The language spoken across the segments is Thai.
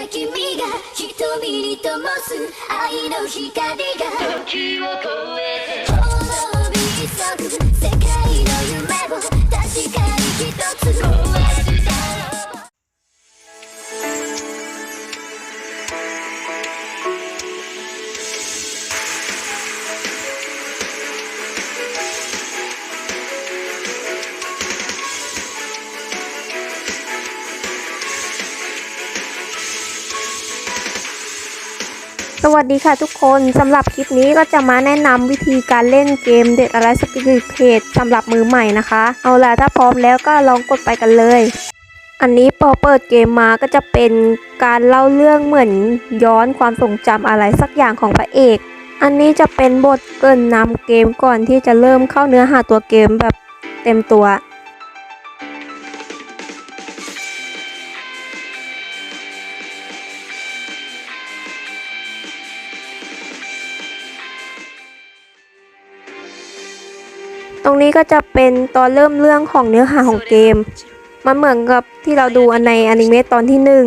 た君が瞳に灯す愛の光が。時を超えて。滅び急ぐ世界の夢を確かに一つ สวัสดีค่ะทุกคนสำหรับคลิปนี้ก็จะมาแนะนำวิธีการเล่นเกมเด็ดอะไรสปิริตเพจสำหรับมือใหม่นะคะ เอาล่ะถ้าพร้อมแล้วก็ลองกดไปกันเลย อันนี้พอเปิดเกมมาก็จะเป็นการเล่าเรื่องเหมือนย้อนความทรงจำอะไรสักอย่างของพระเอก อันนี้จะเป็นบทเกินนำเกมก่อนที่จะเริ่มเข้าเนื้อหาตัวเกมแบบเต็มตัว นี้ก็จะเป็นตอนเริ่มเรื่องของเนื้อหาของเกม มันเหมือนกับที่เราดูในอนิเมะตอนที่หนึ่ง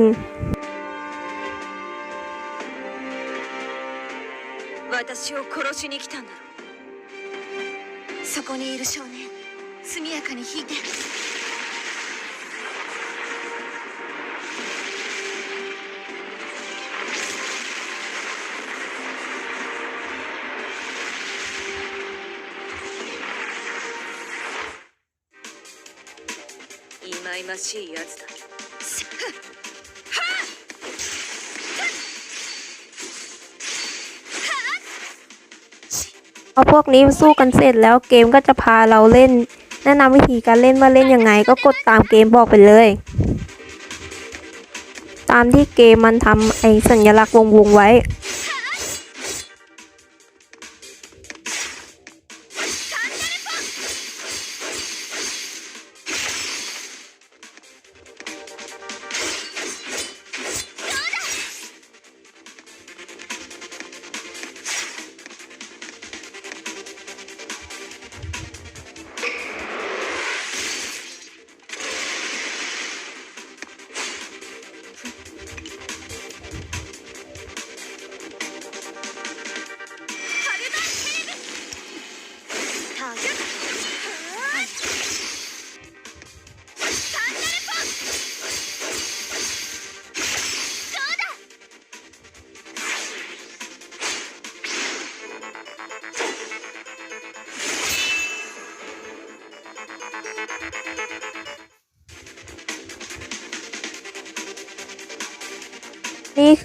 まいましいやつだพอพวกนี้สู้กันเสร็จแล้วเกมก็จะพาเราเล่น แนะนำวิธีการเล่นว่าเล่นยังไง ก็กดตามเกมบอกไปเลย ตามที่เกมมันทำไอสัญลักษณ์วงวงๆไว้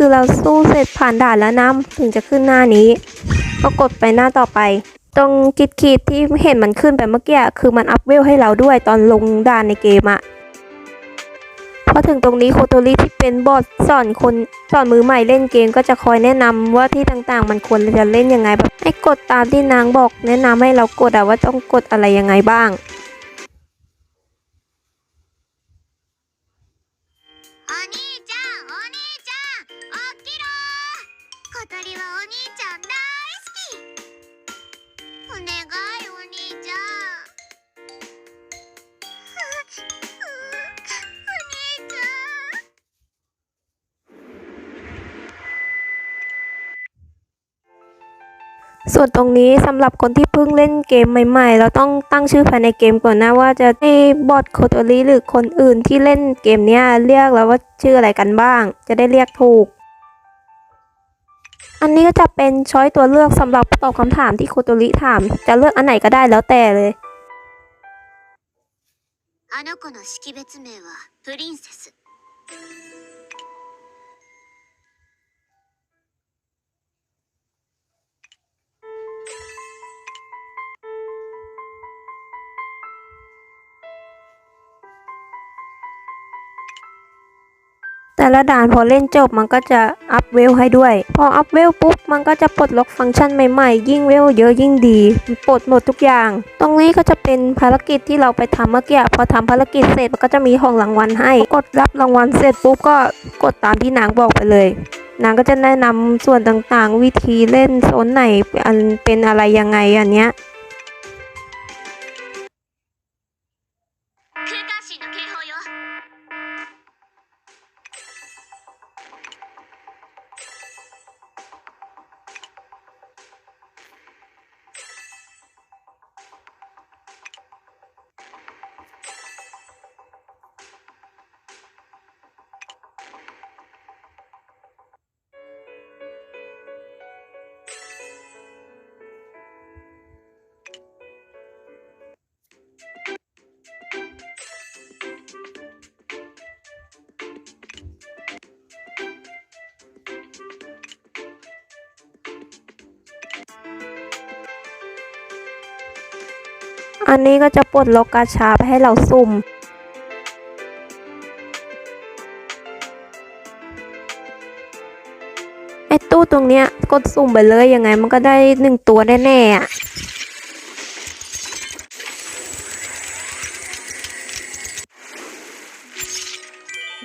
คือเราสู้เสร็จผ่านด่านแล้วนะถึงจะขึ้นหน้านี้ ก็กดไปหน้าต่อไป ตรงกิดขีดที่เห็นมันขึ้นไปเมื่อกี้คือมันอัพเวลให้เราด้วยตอนลงด่านในเกมอะพอถึงตรงนี้โคโตริที่เป็นบอทสอนคนสอนมือใหม่เล่นเกมก็จะคอยแนะนำว่าที่ต่างๆ มันควรจะเล่นยังไงแบบให้กดตามที่นางบอก แนะนำให้เรากดอะว่าต้องกดอะไรยังไงบ้าง ส่วนตรงนี้สำหรับคนที่เพิ่งเล่นเกมใหม่ๆ เราต้องตั้งชื่อภายในเกมก่อนนะว่าจะให้บอทโคโตริหรือคนอื่นที่เล่นเกมเนี้ยเรียกแล้วว่าชื่ออะไรกันบ้าง จะได้เรียกถูก อันนี้ก็จะเป็นช้อยตัวเลือกสำหรับตอบคำถามที่โคโตริถาม จะเลือกอันไหนก็ได้แล้วแต่เลย あの子の識別名はプリンセス แต่ละด่านพอเล่นจบมันก็จะอัพเวลให้ด้วย พออัพเวลปุ๊บมันก็จะปลดล็อกฟังก์ชันใหม่ๆ ยิ่งเวลเยอะยิ่งดี ปลดหมดทุกอย่าง ตรงนี้ก็จะเป็นภารกิจที่เราไปทำเมื่อกี้พอทำภารกิจเสร็จมันก็จะมีของรางวัลให้ กดรับรางวัลเสร็จปุ๊บก็กดตามที่นางบอกไปเลยนางก็จะแนะนำส่วนต่างๆ วิธีเล่นโซนไหนอันเป็นอะไรยังไงอันเนี้ย อันนี้ก็จะปลดล็อกกาชาไปให้เราสุ่ม ไอตู้ตรงเนี้ยกดสุ่มไปเลยยังไงมันก็ได้หนึ่งตัวแน่ๆอะ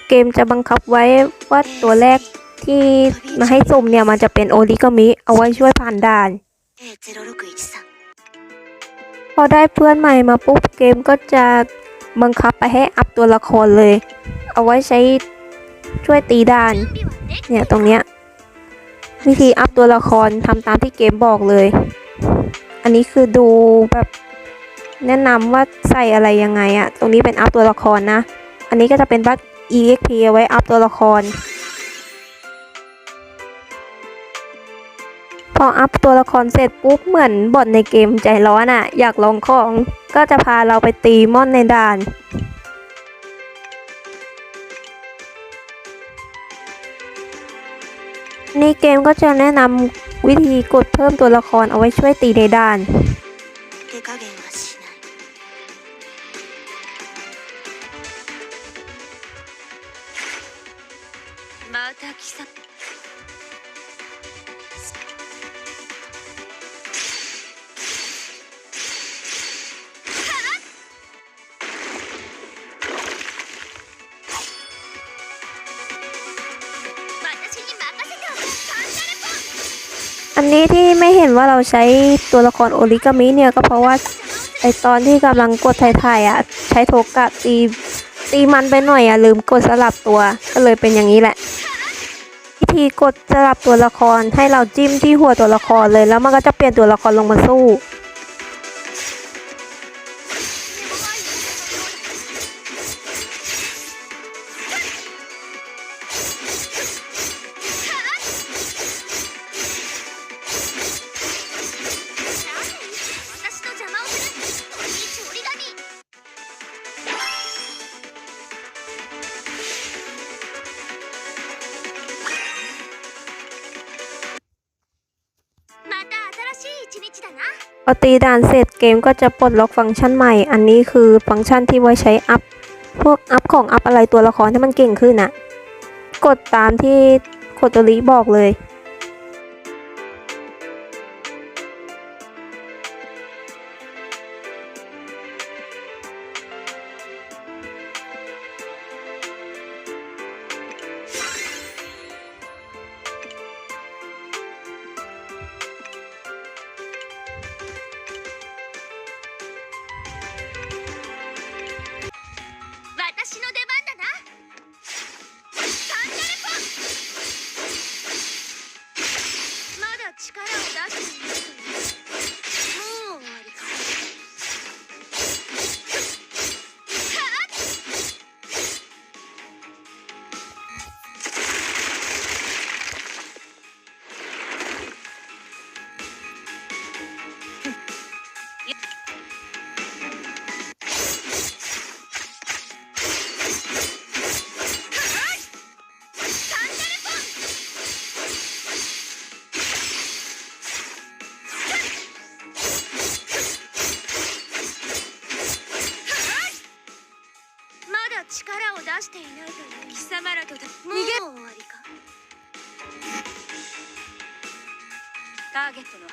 เกมจะบังคับไว้ว่าตัวแรกที่มาให้สุ่มเนี่ยมันจะเป็นโอริกามิ เอาไว้ช่วยผ่านด่าน A0613 พอได้เพื่อนใหม่มาปุ๊บเกมก็จะบังคับไปให้อัพตัวละครเลย เอาไว้ใช้ช่วยตีด่าน เนี่ยตรงเนี้ยวิธีอัพตัวละครทำตามที่เกมบอกเลย อันนี้คือดูแบบแนะนำว่าใส่อะไรยังไงอะตรงนี้เป็นอัพตัวละครนะ อันนี้ก็จะเป็นบัค EXP เอาไว้อัพตัวละคร พออัพตัวละครเสร็จปุ๊บเหมือนบอทในเกมใจร้อนอะ่ะ อยากลองของก็จะพาเราไปตีมอนในด่าน ในเกมก็จะแนะนำวิธีกดเพิ่มตัวละครเอาไว้ช่วยตีในด่าน ใช้ตัวละครโอริกามิเนี่ยก็เพราะว่าไอตอนที่กำลังกดถ่ายๆอะใช้โทกะตีตีมันไปหน่อยอะลืมกดสลับตัวก็เลยเป็นอย่างนี้แหละวิธีกดสลับตัวละครให้เราจิ้มที่หัวตัวละครเลยแล้วมันก็จะเปลี่ยนตัวละครลงมาสู้ ตีด่านเสร็จเกมก็จะปลดล็อกฟังก์ชันใหม่ อันนี้คือฟังก์ชันที่ไว้ใช้อัพ พวกอัพของอัพอะไรตัวละครให้มันเก่งขึ้นน่ะกดตามที่โคโตริบอกเลย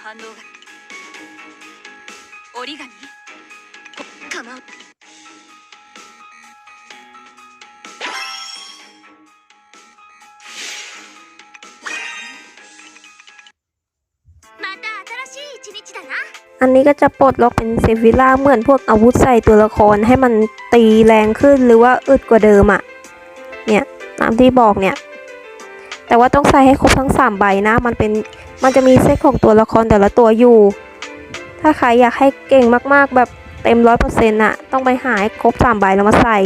反応が折り紙構うまた新しい一日だな อันนี้ก็จะปลดล็อกเป็นเซฟิล่าเหมือนพวกอาวุธใส่ตัวละครให้มันตีแรงขึ้นหรือว่าอึดกว่าเดิมอะ่ะ เนี่ยตามที่บอกเนี่ย แต่ว่าต้องใส่ให้ครบทั้งสามใบนะ มันเป็น มันจะมีเซตของตัวละครแต่ละตัวอยู่ ถ้าใครอยากให้เก่งมากๆแบบเต็มร้อยเปอร์เซ็นต์อะต้องไปหาให้ครบสามใบแล้วมาใส่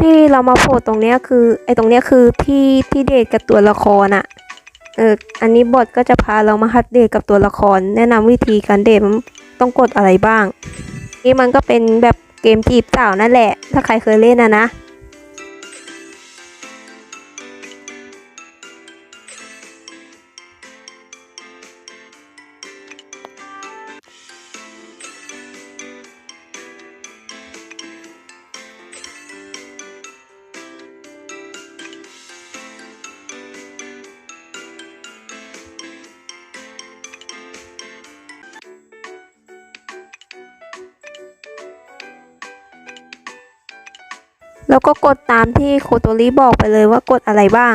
ที่เรามาโผล่ตรงเนี้ยคือ ไอ้ตรงเนี้ยคือที่ที่เดทกับตัวละครอะเอออันนี้บทก็จะพาเรามาฮัดเดทกับตัวละคร แนะนำวิธีการเดทต้องกดอะไรบ้าง นี่มันก็เป็นแบบเกมจีบสาวนั่นแหละ ถ้าใครเคยเล่นนะนะ แล้วก็กดตามที่โคโตริบอกไปเลยว่ากดอะไรบ้าง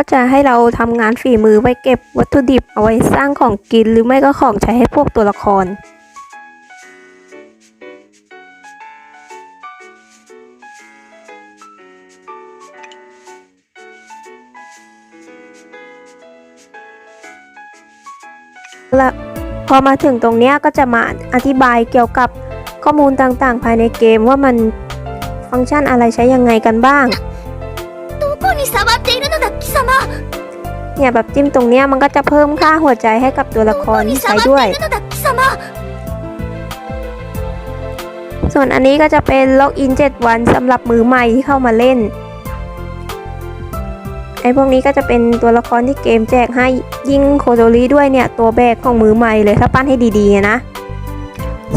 ก็จะให้เราทำงานฝีมือไว้เก็บวัตถุดิบเอาไว้สร้างของกินหรือไม่ก็ของใช้ให้พวกตัวละครและพอมาถึงตรงนี้ก็จะมาอธิบายเกี่ยวกับข้อมูลต่างๆ ภายในเกมว่ามันฟังก์ชันอะไรใช้ยังไงกันบ้าง เนี่ยแบบจิ้มตรงเนี้ยมันก็จะเพิ่มค่าหัวใจให้กับตัวละครที่ใช้ด้วย ส่วนอันนี้ก็จะเป็นล็อกอิน 7 วันสำหรับมือใหม่ที่เข้ามาเล่นไอ้พวกนี้ก็จะเป็นตัวละครที่เกมแจกให้ยิ่งโคโดรีด้วยเนี่ยตัวแบกของมือใหม่เลยถ้าปั้นให้ดีๆนะ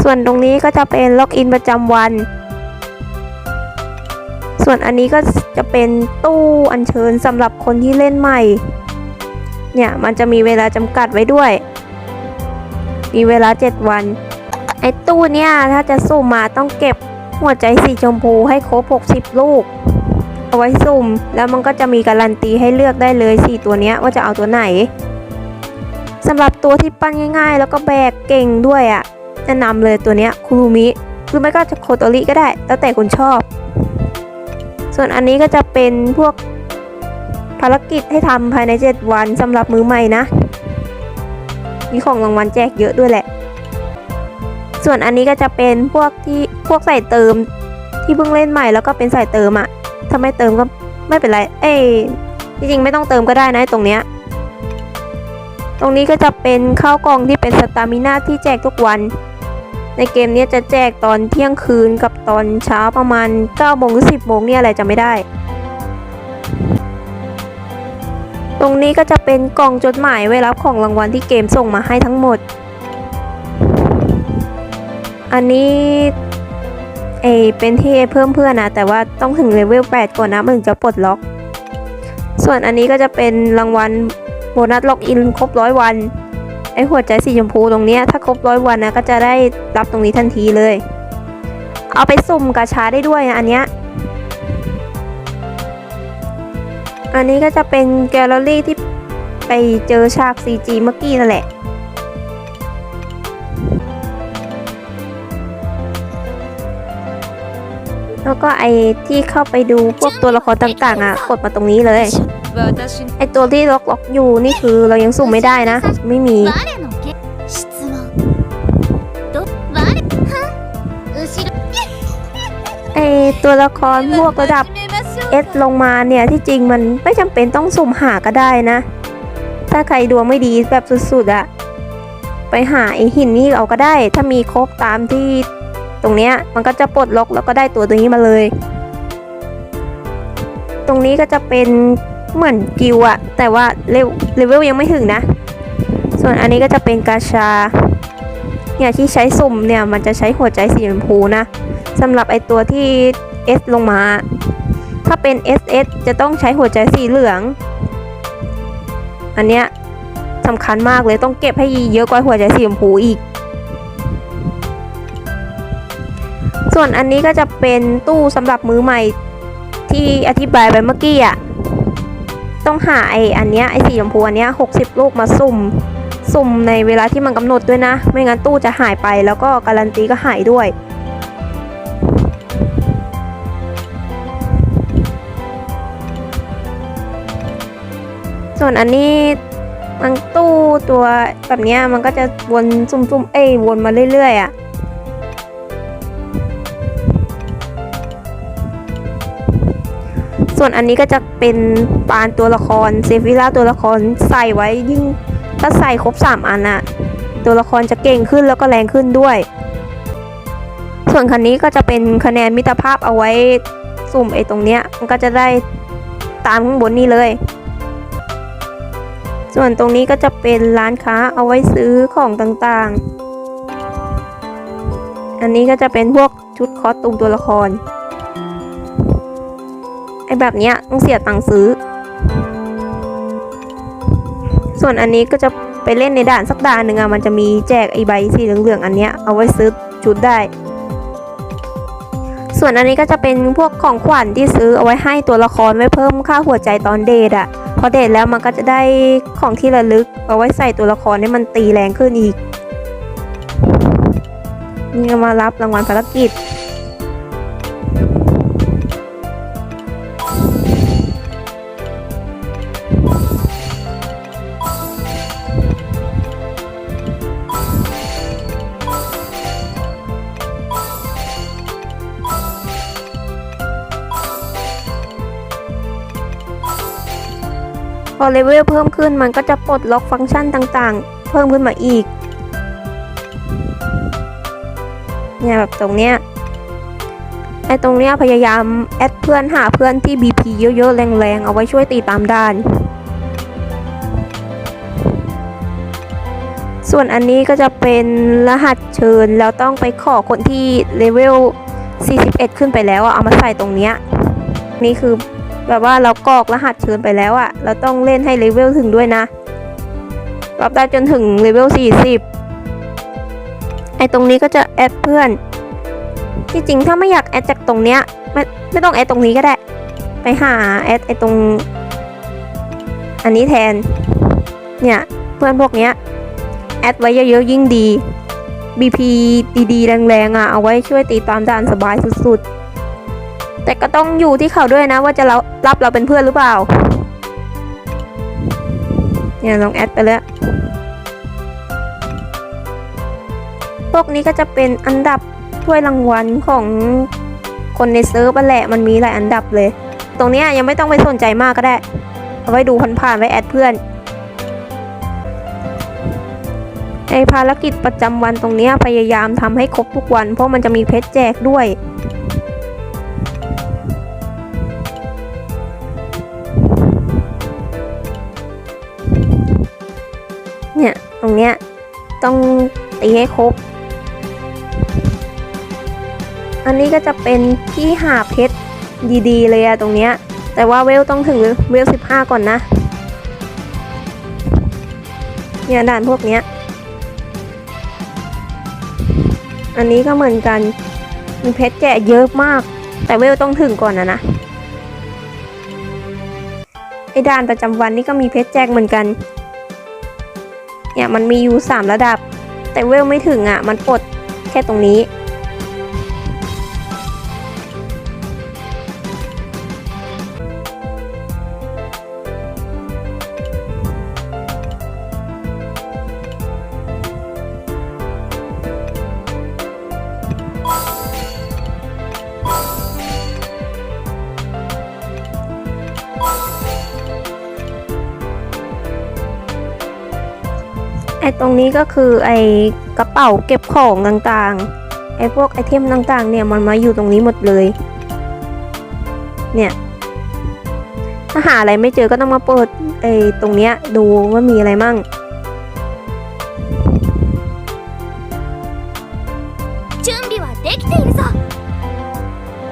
ส่วนตรงนี้ก็จะเป็นล็อกอินประจำวัน ส่วนอันนี้ก็จะเป็นตู้อัญเชิญสำหรับคนที่เล่นใหม่ เนี่ยมันจะมีเวลาจำกัดไว้ด้วย มีเวลา 7 วัน ไอ้ตู้เนี่ยถ้าจะสุ่มมาต้องเก็บหัวใจสีชมพูให้ครบ 60 ลูก เอาไว้สุ่ม แล้วมันก็จะมีการันตีให้เลือกได้เลย 4 ตัวเนี้ยว่าจะเอาตัวไหนสำหรับตัวที่ปั้นง่ายๆ แล้วก็แบกเก่งด้วยอะ่ะแนะนำเลยตัวเนี้ยคุรุมิหรือไม่ก็จะโคโตริก็ได้ แล้วแต่คุณชอบ ส่วนอันนี้ก็จะเป็นพวก ภารกิจให้ทำภายใน 7 วันสำหรับมือใหม่นะ มีของรางวัลแจกเยอะด้วยแหละ ส่วนอันนี้ก็จะเป็นพวกที่พวกใส่เติมที่เพิ่งเล่นใหม่แล้วก็เป็นใส่เติมอะถ้าไม่เติมก็ไม่เป็นไร เอ้ยจริงๆไม่ต้องเติมก็ได้นะไอ้ตรงเนี้ยตรงนี้ก็จะเป็นข้าวกล่องที่เป็นสตามิน่าที่แจกทุกวัน ในเกมนี้จะแจกตอนเที่ยงคืนกับตอนเช้าประมาณ9โมงหรือ10โมงเนี่ยอะไรจะไม่ได้ ตรงนี้ก็จะเป็นกล่องจดหมายไว้รับของรางวัลที่เกมส่งมาให้ทั้งหมด อันนี้เอเป็นที่เพิ่มเพื่อนนะแต่ว่าต้องถึงเลเวล8ก่อนนะมันถึงจะปลดล็อก ส่วนอันนี้ก็จะเป็นรางวัลโบนัสล็อกอินครบร้อยวันไอหัวใจสีชมพูตรงนี้ถ้าครบร้อยวันนะก็จะได้รับตรงนี้ทันทีเลย เอาไปสุ่มกาชาได้ด้วยนะอันเนี้ย อันนี้ก็จะเป็นแกลเลอรี่ที่ไปเจอฉาก CG เมื่อกี้นั่นแหละ แล้วก็ไอที่เข้าไปดูพวกตัวละครต่างๆ อะ กดมาตรงนี้เลย ไอตัวที่ล็อกล็อกอยู่นี่คือเรายังสุ่ไม่ได้นะ ไม่มี ไอตัวละครพวกระดับ S ลงมาเนี่ยที่จริงมันไม่จำเป็นต้องสุ่มหาก็ได้นะ ถ้าใครดวงไม่ดีแบบสุดๆอะไปหาไอหินนี้เอาก็ได้ ถ้ามีครบตามที่ตรงเนี้ยมันก็จะปลดล็อกแล้วก็ได้ตัวตัวนี้มาเลย ตรงนี้ก็จะเป็นเหมือนกิวอะแต่ว่าเลเวลยังไม่ถึงนะ ส่วนอันนี้ก็จะเป็นกาชาเนี่ยที่ใช้สุ่มเนี่ยมันจะใช้หัวใจสีชมพูนะสำหรับไอตัวที่ S ลงมา ถ้าเป็น SS จะต้องใช้หัวใจสีเหลือง อันเนี้ยสำคัญมากเลยต้องเก็บให้เยอะกว่าหัวใจสีชมพูอีก ส่วนอันนี้ก็จะเป็นตู้สำหรับมือใหม่ที่อธิบายไปเมื่อกี้อะ ต้องหาไออันเนี้ยไอสีชมพูอันเนี้ยหกสิบลูกมาสุ่ม สุ่มในเวลาที่มันกำหนดด้วยนะ ไม่งั้นตู้จะหายไปแล้วก็การันตีก็หายด้วย ส่วนอันนี้มันตู้ตัวแบบเนี้ยมันก็จะวนซุ่มๆ เอ้ยวนมาเรื่อยๆอะ่ะส่วนอันนี้ก็จะเป็นปานตัวละครเซฟิล่าตัวละครใส่ไว้ยิ่งถ้าใส่ครบ 3 อันอะตัวละครจะเก่งขึ้นแล้วก็แรงขึ้นด้วย ส่วนคันนี้ก็จะเป็นคะแนนมิตรภาพเอาไว้สุ่มไอ้ตรงเนี้ยมันก็จะได้ตามข้างบนนี้เลย ส่วนตรงนี้ก็จะเป็นร้านค้าเอาไว้ซื้อของต่างๆ อันนี้ก็จะเป็นพวกชุดคอสตูมตัวละคร ไอ้แบบเนี้ยต้องเสียตังค์ซื้อ ส่วนอันนี้ก็จะไปเล่นในด่านสักด่านหนึ่งอะมันจะมีแจกไอ้ใบสีเหลืองๆอันเนี้ยเอาไว้ซื้อชุดได้ ส่วนอันนี้ก็จะเป็นพวกของขวัญที่ซื้อเอาไว้ให้ตัวละครไว้เพิ่มค่าหัวใจตอนเดทอะ พอเดทแล้วมันก็จะได้ของที่ระลึก เอาไว้ใส่ตัวละครให้มันตีแรงขึ้นอีกนี่มารับรางวัลภารกิจ อเลเวลเพิ่มขึ้นมันก็จะปลดล็อกฟังก์ชันต่างๆ เพิ่มขึ้นมาอีก เนี่ยแบบตรงเนี้ยไอ้ตรงเนี้ยพยายามแอดเพื่อนหาเพื่อนที่ BP เยอะๆ แรงๆ เอาไว้ช่วยตีตามด่าน ส่วนอันนี้ก็จะเป็นรหัสเชิญ แล้วต้องไปขอคนที่เลเวล 41 ขึ้นไปแล้วอะเอามาใส่ตรงเนี้ยนี่คือแบบว่าเรากรอกรหัสเชิญไปแล้วอะ เราต้องเล่นให้เลเวลถึงด้วยนะรับได้จนถึงเลเวล 40 ไอตรงนี้ก็จะแอดเพื่อน ที่จริงถ้าไม่อยากแอดจากตรงเนี้ยไม่ไม่ต้องแอดตรงนี้ก็ได้ ไปหาแอดไอตรง อันนี้แทน เนี่ย เพื่อนพวกเนี้ยแอดไว้เยอะๆยิ่งดี BP ดีๆแรงๆอะเอาไว้ช่วยตีตามด่านสบายสุดๆ แต่ก็ต้องอยู่ที่เขาด้วยนะว่าจะรับเราเป็นเพื่อนหรือเปล่า เนี่ยลองแอดไปแล้ว พวกนี้ก็จะเป็นอันดับถ้วยรางวัลของคนในเซิร์ฟแหละมันมีหลายอันดับเลย ตรงนี้ยังไม่ต้องไปสนใจมากก็ได้ เอาไว้ดูผ่านๆไว้แอดเพื่อนในภารกิจประจำวันตรงนี้พยายามทำให้ครบทุกวัน เพราะมันจะมีเพชรแจกด้วย นี้ยต้องตีให้ครบ อันนี้ก็จะเป็นที่หาเพชรดีๆ เลยอะตรงเนี้ย แต่ว่าเวลต้องถึงเวล15ก่อนนะ เนี่ยด่านพวกเนี้ย อันนี้ก็เหมือนกัน มีเพชรแจกเยอะมาก แต่เวลต้องถึงก่อนนะนะไอ้ด่านประจำวันนี่ก็มีเพชรแจกเหมือนกัน เนี่ยมันมีอยู่ 3 ระดับ แต่เวลไม่ถึงอะมันปลดแค่ตรงนี้ งนี้ก็คือไอกระเป๋าเก็บของต่างๆ ไอพวกไอเทมต่างๆ เนี่ยมันมาอยู่ตรงนี้หมดเลย เนี่ย ถ้าหาอะไรไม่เจอก็ต้องมาเปิดไอตรงเนี้ยดูว่ามีอะไรมั่ง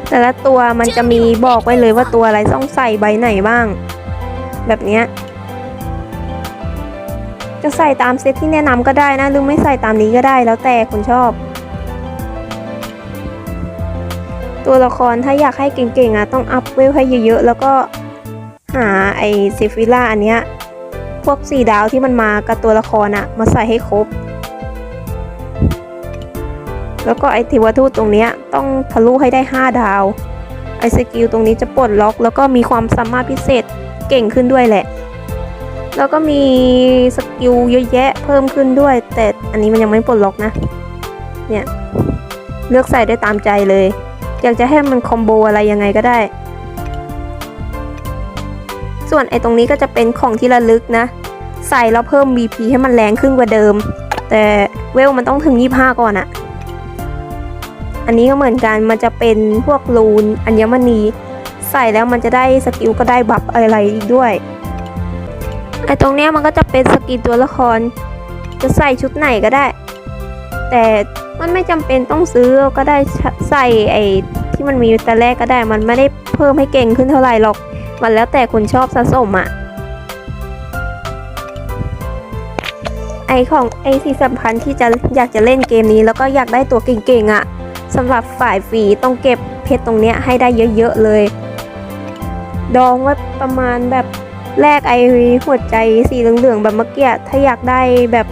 แต่ละตัวมันจะมีบอกไว้เลยว่าตัวอะไรต้องใส่ใบไหนบ้าง แบบเนี้ย จะใส่ตามเซตที่แนะนำก็ได้นะ หรือไม่ใส่ตามนี้ก็ได้แล้วแต่คุณชอบ ตัวละครถ้าอยากให้เก่งๆอะต้องอัพเวลให้เยอะๆ แล้วก็หาไอซิฟิล่าอันเนี้ยพวกสี่ดาวที่มันมากับตัวละครอะ มาใส่ให้ครบ แล้วก็ไอเทวทูตตรงเนี้ยต้องทะลุให้ได้ 5 ดาว ไอสกิลตรงนี้จะปลดล็อก แล้วก็มีความสามารถพิเศษเก่งขึ้นด้วยแหละแล้วก็มีส กิลเยอะแยะเพิ่มขึ้นด้วย แต่อันนี้มันยังไม่ปลดล็อกนะ เนี่ย เลือกใส่ได้ตามใจเลย อยากจะให้มันคอมโบอะไรยังไงก็ได้ ส่วนไอ้ตรงนี้ก็จะเป็นของที่ระลึกนะ ใส่แล้วเพิ่ม BP ให้มันแรงขึ้นกว่าเดิม แต่เวลมันต้องถึง 25 ก่อนอะอันนี้ก็เหมือนกันมันจะเป็นพวกรูนอัญมณี ใส่แล้วมันจะได้สกิลก็ได้บัฟอะไรอีกด้วย อ้ตรงเนี้ยมันก็จะเป็นสกิลตัวละคร จะใส่ชุดไหนก็ได้ แต่มันไม่จำเป็นต้องซื้อก็ได้ใส่ไอ้ที่มันมีแต่แรกก็ได้ มันไม่ได้เพิ่มให้เก่งขึ้นเท่าไหร่หรอก มันแล้วแต่คนชอบสะสมอะไอของไอที่สำคัญที่จะอยากจะเล่นเกมนี้ แล้วก็อยากได้ตัวเก่งๆอะสำหรับฝ่ายฟรีต้องเก็บเพชรตรงเนี้ยให้ได้เยอะๆเลย ดองไว้ประมาณแบบ แลกไอหัวใจสีเหลืองๆแบบเมื่อกี้ถ้าอยากได้แบบ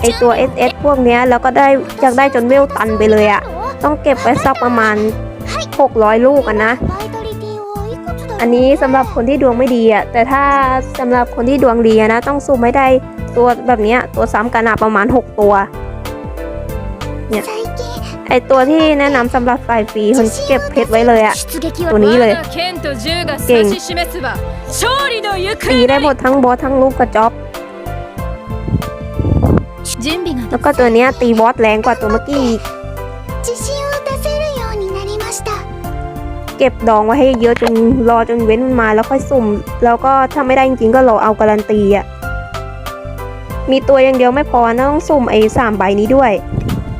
ไอตัว SS พวกเนี้ยแล้วก็ได้อยากได้จนเวลตันไปเลยอะต้องเก็บไว้สักประมาณ 600 ลูกอะนะ อันนี้สำหรับคนที่ดวงไม่ดีอะแต่ถ้าสำหรับคนที่ดวงดีนะ ต้องซูมไม่ได้ตัวแบบเนี้ยตัวซ้ำกันอะประมาณ 6 ตัวเนี่ย ไอตัวที่แนะนำสำหรับสายฟรีคนเก็บเพชรไว้เลยอะตัวนี้เลยเก่งตีได้หมดทั้งบอสทั้งลูกกระจอบแล้วก็ตัวนี้ตีบอสแรงกว่าตัวเมื่อกี้เก็บดองไว้ให้เยอะจนรอจนเว้นมาแล้วค่อยสุ่ม แล้วก็ถ้าไม่ได้จริงๆก็รอเอาการันตีอะมีตัวอย่างเดียวไม่พอนะต้องสุ่มไอ้สามใบนี้ด้วย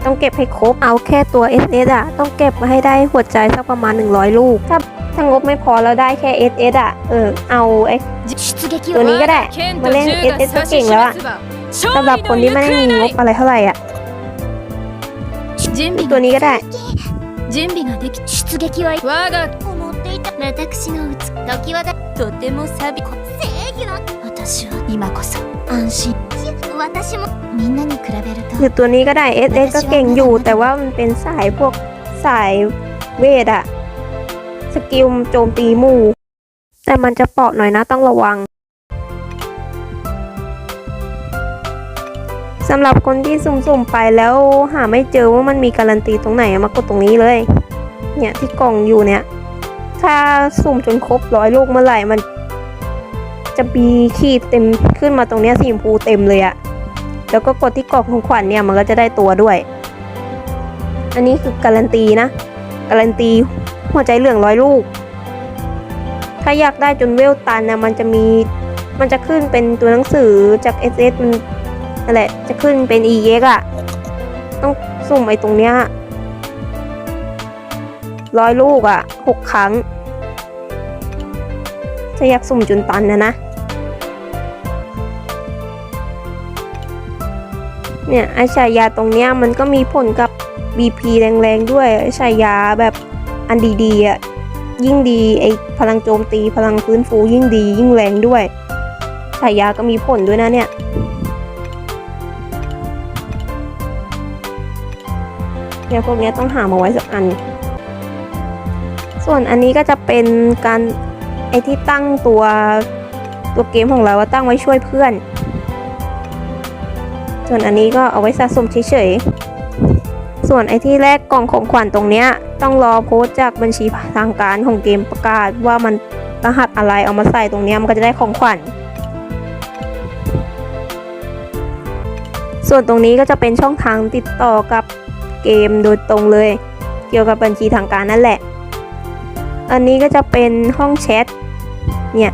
ต้องเก็บให้ครบเอาแค่ตัว SS อะต้องเก็บมาให้ได้หัวใจสักประมาณ 100 ลูก ถ้าถ้างบไม่พอแล้วได้แค่ SS อะเออเอาไอ้ 出撃 ตัว は นี้ก็ได้ 剣 มา と เล่น 銃が SS ก็ 指し เก่ง 示 แล้วอะ すは สำหรับคนที่ไม่ได้มีงบอะไรเท่าไหร่อะ 準備 ตัวนี้ก็ได้ 準備ができ出撃は我が思っていた私の打つ時はだとても錆び正義の私は今こそ安心 私もみんなに比べると หรือตัวนี้ก็ได้ SS ก็เก่งอยู่ แต่ว่ามันเป็นสายพวกสายเวทอะสกิลโจมตีหมู่ แต่มันจะเปราะหน่อยนะต้องระวังสำหรับคนที่สุ่มๆไปแล้วหาไม่เจอว่ามันมีการันตีตรงไหนอะมากดตรงนี้เลย เนี่ยที่กล่องอยู่เนี่ย ถ้าสุ่มจนครบร้อยลูกเมื่อไหร่มัน จะมีขีดเต็มขึ้นมาตรงนี้สีชมพูเต็มเลยอะแล้วก็กดที่กล่องของขวัญเนี่ยมันก็จะได้ตัวด้วย อันนี้คือการันตีนะ การันตีหัวใจเหลืองร้อยลูก ถ้าอยากได้จนเวลตันนะมันจะมีมันจะขึ้นเป็นตัวหนังสือจาก SS มันนั่นแหละจะขึ้นเป็น EX อะต้องสุ่มไอ้ตรงเนี้ยร้อยลูกอะหกครั้ง จะอยากสุ่มจนตันนะนะ เนี่ยไอฉายาตรงเนี้ยมันก็มีผลกับ BP แรงๆด้วยไอฉายาแบบอันดีๆอะยิ่งดีไอพลังโจมตีพลังฟื้นฟูยิ่งดียิ่งแรงด้วยฉายาก็มีผลด้วยนะเนี่ยเนี่ยพวกนี้ต้องหามาไว้สักอัน ส่วนอันนี้ก็จะเป็นการไอที่ตั้งตัวตัวเกมของเราว่าตั้งไว้ช่วยเพื่อน ส่วนอันนี้ก็เอาไว้สะสมเฉยๆ ส่วนไอที่แรกกล่องของขวัญตรงเนี้ย ต้องรอโพสจากบัญชีทางการของเกมประกาศว่ามันรหัสอะไรเอามาใส่ตรงเนี้ยมันก็จะได้ของขวัญ ส่วนตรงนี้ก็จะเป็นช่องทางติดต่อกับเกมโดยตรงเลย เกี่ยวกับบัญชีทางการนั่นแหละ อันนี้ก็จะเป็นห้องแชท เนี่ย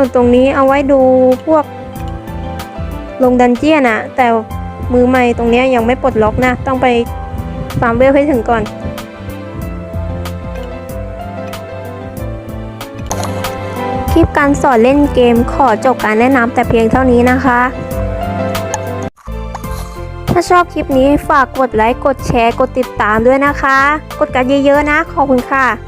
ส่วนตรงนี้เอาไว้ดูพวกลงดันเจียนอะแต่มือใหม่ตรงนี้ยังไม่ปลดล็อกนะ ต้องไปฟาร์มเวลให้ถึงก่อน คลิปการสอนเล่นเกมขอจบการแนะนำแต่เพียงเท่านี้นะคะ ถ้าชอบคลิปนี้ฝากกดไลค์ กดแชร์ กดติดตามด้วยนะคะ กดกันเยอะๆนะ ขอบคุณค่ะ